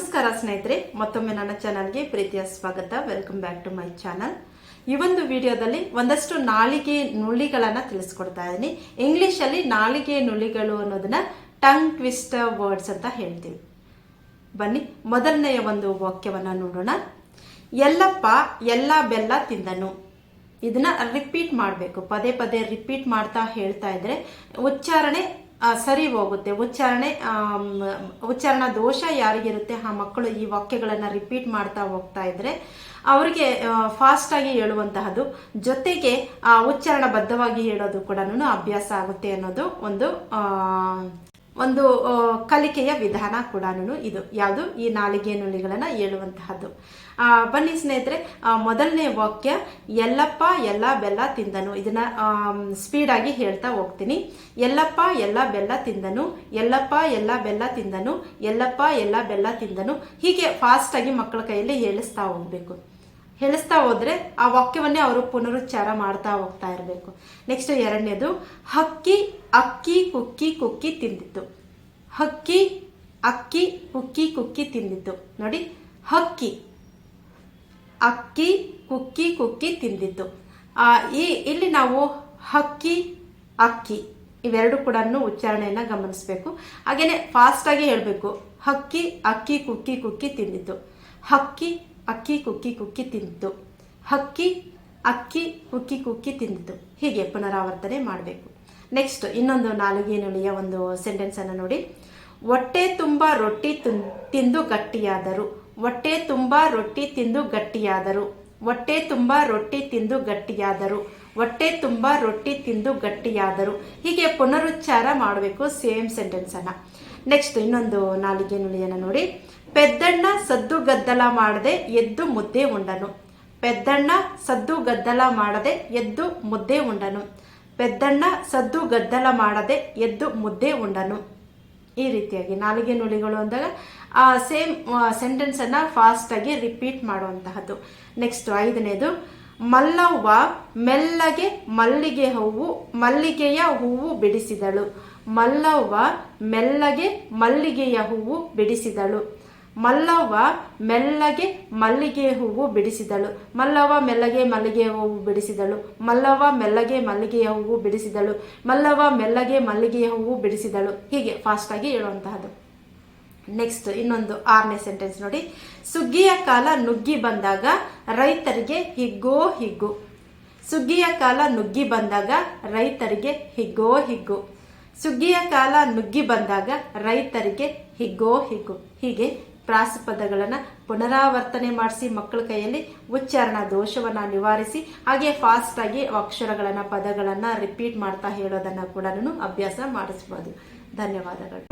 ನಮಸ್ಕಾರ ಸ್ನೇಹಿತರೆ, ಮತ್ತೊಮ್ಮೆ ನನ್ನ ಚಾನಲ್ಗೆ ಪ್ರೀತಿಯ ಸ್ವಾಗತ. Welcome back to my channel ಈ ಒಂದು ವಿಡಿಯೋದಲ್ಲಿ ಒಂದಷ್ಟು ನಾಲಿಗೆ ನುಳಿಗಳನ್ನ ತಿಳಿಸ್ಕೊಡ್ತಾ ಇದ್ದೀನಿ. ಇಂಗ್ಲಿಷಲ್ಲಿ ನಾಲಿಗೆ ನುಳಿಗಳು ಅನ್ನೋದನ್ನ ಟಂಗ್ ಟ್ವಿಸ್ಟರ್ ವರ್ಡ್ಸ್ ಅಂತ ಹೇಳ್ತೀವಿ. ಬನ್ನಿ, ಮೊದಲನೆಯ ಒಂದು ವಾಕ್ಯವನ್ನ ನೋಡೋಣ. ಎಲ್ಲಪ್ಪ, ಎಲ್ಲ ಬೆಲ್ಲ ತಿಂದನು. ಇದನ್ನ ರಿಪೀಟ್ ಮಾಡಬೇಕು. ಪದೇ ಪದೇ ರಿಪೀಟ್ ಮಾಡ್ತಾ ಹೇಳ್ತಾ ಇದ್ರೆ ಉಚ್ಚಾರಣೆ ಸರಿ ಹೋಗುತ್ತೆ. ಉಚ್ಚಾರಣೆ ಉಚ್ಚಾರಣ ಉಚ್ಚಾರಣಾ ದೋಷ ಯಾರಿಗಿರುತ್ತೆ? ಆ ಮಕ್ಕಳು ಈ ವಾಕ್ಯಗಳನ್ನು ರಿಪೀಟ್ ಮಾಡ್ತಾ ಹೋಗ್ತಾ ಇದ್ರೆ ಅವರಿಗೆ ಫಾಸ್ಟ್ ಆಗಿ ಹೇಳುವಂತಹದ್ದು ಜೊತೆಗೆ ಆ, ಉಚ್ಚಾರಣಬದ್ಧವಾಗಿ ಹೇಳೋದು ಕೂಡ ಅಭ್ಯಾಸ ಆಗುತ್ತೆ ಅನ್ನೋದು ಒಂದು ಒಂದು ಕಲಿಕೆಯ ವಿಧಾನ ಕೂಡ ಇದು. ಯಾವುದು? ಈ ನಾಲಿಗೆ ನುಲಿಗಳನ್ನು ಹೇಳುವಂತಹದ್ದು. ಬನ್ನಿ ಸ್ನೇಹಿತರೆ ಮೊದಲನೇ ವಾಕ್ಯ, ಎಲ್ಲಪ್ಪ, ಎಲ್ಲ ಬೆಲ್ಲ ತಿಂದನು. ಇದನ್ನ ಸ್ಪೀಡ್ ಆಗಿ ಹೇಳ್ತಾ ಹೋಗ್ತೀನಿ. ಎಲ್ಲಪ್ಪ, ಎಲ್ಲ ಬೆಲ್ಲ ತಿಂದನು. ಎಲ್ಲಪ್ಪ, ಎಲ್ಲ ಬೆಲ್ಲ ತಿಂದನು. ಎಲ್ಲಪ್ಪ, ಎಲ್ಲ ಬೆಲ್ಲ ತಿಂದನು. ಹೀಗೆ ಫಾಸ್ಟ್ ಆಗಿ ಮಕ್ಕಳ ಕೈಯಲ್ಲಿ ಹೇಳಿಸ್ತಾ ಹೋಗ್ಬೇಕು. ಹೇಳಿಸ್ತಾ ಹೋದ್ರೆ ಆ ವಾಕ್ಯವನ್ನೇ ಅವರು ಪುನರುಚ್ಚಾರ ಮಾಡ್ತಾ ಹೋಗ್ತಾ ಇರಬೇಕು. ನೆಕ್ಸ್ಟ್ ಎರಡನೇದು, ಹಕ್ಕಿ ಅಕ್ಕಿ ಕುಕ್ಕಿ ಕುಕ್ಕಿ ತಿಂದಿತ್ತು. ಹಕ್ಕಿ ಅಕ್ಕಿ ಕುಕ್ಕಿ ಕುಕ್ಕಿ ತಿಂದಿತ್ತು. ನೋಡಿ, ಹಕ್ಕಿ ಅಕ್ಕಿ ಕುಕ್ಕಿ ಕುಕ್ಕಿ ತಿಂದಿತ್ತು. ಈ, ಇಲ್ಲಿ ನಾವು ಹಕ್ಕಿ ಅಕ್ಕಿ ಇವೆರಡು ಕೂಡ ಉಚ್ಚಾರಣೆಯನ್ನು ಗಮನಿಸಬೇಕು. ಹಾಗೇನೆ ಫಾಸ್ಟ್ ಆಗಿ ಹೇಳಬೇಕು. ಹಕ್ಕಿ ಅಕ್ಕಿ ಕುಕ್ಕಿ ಕುಕ್ಕಿ ತಿಂದಿತ್ತು. ಹಕ್ಕಿ ಅಕ್ಕಿ ಕುಕ್ಕಿ ಕುಕ್ಕಿ ತಿಂತು ಹಕ್ಕಿ, ಅಕ್ಕಿ ಕುಕ್ಕಿ ಕುಕ್ಕಿ ತಿಂತು ಹೀಗೆ ಪುನರಾವರ್ತನೆ ಮಾಡಬೇಕು. ನೆಕ್ಸ್ಟ್ ಇನ್ನೊಂದು ನಾಲಿಗೆ ನುಡಿಯ ಒಂದು ಸೆಂಟೆನ್ಸ್ ಅನ್ನು ನೋಡಿ. ಹೊಟ್ಟೆ ತುಂಬ ರೊಟ್ಟಿ ತಿಂದು ಗಟ್ಟಿಯಾದರು. ಹೊಟ್ಟೆ ತುಂಬ ರೊಟ್ಟಿ ತಿಂದು ಗಟ್ಟಿಯಾದರು. ಹೊಟ್ಟೆ ತುಂಬ ರೊಟ್ಟಿ ತಿಂದು ಗಟ್ಟಿಯಾದರು. ಹೊಟ್ಟೆ ತುಂಬ ರೊಟ್ಟಿ ತಿಂದು ಗಟ್ಟಿಯಾದರು. ಹೀಗೆ ಪುನರುಚ್ಚಾರ ಮಾಡಬೇಕು ಸೇಮ್ ಸೆಂಟೆನ್ಸ್ ಅನ್ನ. ನೆಕ್ಸ್ಟ್ ಇನ್ನೊಂದು ನಾಲಿಗೆ ನುಳಿಯನ್ನ ನೋಡಿ. ಪೆದ್ದಣ್ಣ ಸದ್ದು ಗದ್ದಲ ಮಾಡದೆ ಎದ್ದು ಮುದ್ದೆ ಉಂಡನು. ಪೆದ್ದಣ್ಣ ಸದ್ದು ಗದ್ದಲ ಮಾಡದೆ ಎದ್ದು ಮುದ್ದೆ ಉಂಡನು. ಪೆದ್ದಣ್ಣ ಸದ್ದು ಗದ್ದಲ ಮಾಡದೆ ಎದ್ದು ಮುದ್ದೆ ಉಂಡನು. ಈ ರೀತಿಯಾಗಿ ನಾಲಿಗೆ ನುಡಿಗಳು ಅಂದಾಗ ಆ ಸೇಮ್ ಸೆಂಟೆನ್ಸ್ ಫಾಸ್ಟಾಗಿ ರಿಪೀಟ್ ಮಾಡುವಂತಹದ್ದು. ನೆಕ್ಸ್ಟ್ ಐದನೇದು ಮಲ್ಲವ್ವ ಮೆಲ್ಲಗೆ ಮಲ್ಲಿಗೆ ಹೂವು, ಮಲ್ಲಿಗೆಯ ಹೂವು ಬಿಡಿಸಿದಳು. ಮಲ್ಲವ್ವ ಮೆಲ್ಲಗೆ ಮಲ್ಲಿಗೆಯ ಹೂವು ಬಿಡಿಸಿದಳು. ಮಲ್ಲವ್ವ ಮೆಲ್ಲಗೆ ಮಲ್ಲಿಗೆ ಹೂವು ಬಿಡಿಸಿದಳು. ಮಲ್ಲವ್ವ ಮೆಲ್ಲಗೆ ಮಲ್ಲಿಗೆ ಹೂವು ಬಿಡಿಸಿದಳು. ಮಲ್ಲವ್ವ ಮೆಲ್ಲಗೆ ಮಲ್ಲಿಗೆಯ ಹೂವು ಬಿಡಿಸಿದಳು. ಮಲ್ಲವ್ವ ಮೆಲ್ಲಗೆ ಮಲ್ಲಿಗೆಯ ಹೂವು ಬಿಡಿಸಿದಳು. ಹೀಗೆ ಫಾಸ್ಟ್ ಆಗಿ ಹೇಳುವಂತಹದ್ದು. ನೆಕ್ಸ್ಟ್ ಇನ್ನೊಂದು ಆರನೇ ಸೆಂಟೆನ್ಸ್ ನೋಡಿ. ಸುಗ್ಗಿಯ ಕಾಲ ನುಗ್ಗಿ ಬಂದಾಗ ರೈತರಿಗೆ ಹಿಗ್ಗೋ ಹಿಗ್ಗು. ಸುಗ್ಗಿಯ ಕಾಲ ನುಗ್ಗಿ ಬಂದಾಗ ರೈತರಿಗೆ ಹಿಗ್ಗೋ ಹಿಗ್ಗು. ಸುಗ್ಗಿಯ ಕಾಲ ನುಗ್ಗಿ ಬಂದಾಗ ರೈತರಿಗೆ ಹಿಗ್ಗೋ ಹಿಗ್ಗು. ಹೀಗೆ ಪ್ರಾಸಪದಗಳನ್ನು ಪುನರಾವರ್ತನೆ ಮಾಡಿಸಿ ಮಕ್ಕಳ ಕೈಯಲ್ಲಿ ಉಚ್ಚಾರಣ ದೋಷವನ್ನು ನಿವಾರಿಸಿ, ಹಾಗೆ ಫಾಸ್ಟ್ ಆಗಿ ಪದಗಳನ್ನು ಪದಗಳನ್ನ ರಿಪೀಟ್ ಮಾಡ್ತಾ ಹೇಳೋದನ್ನು ಕೂಡ ಅಭ್ಯಾಸ ಮಾಡಿಸ್ಬೋದು. ಧನ್ಯವಾದಗಳು.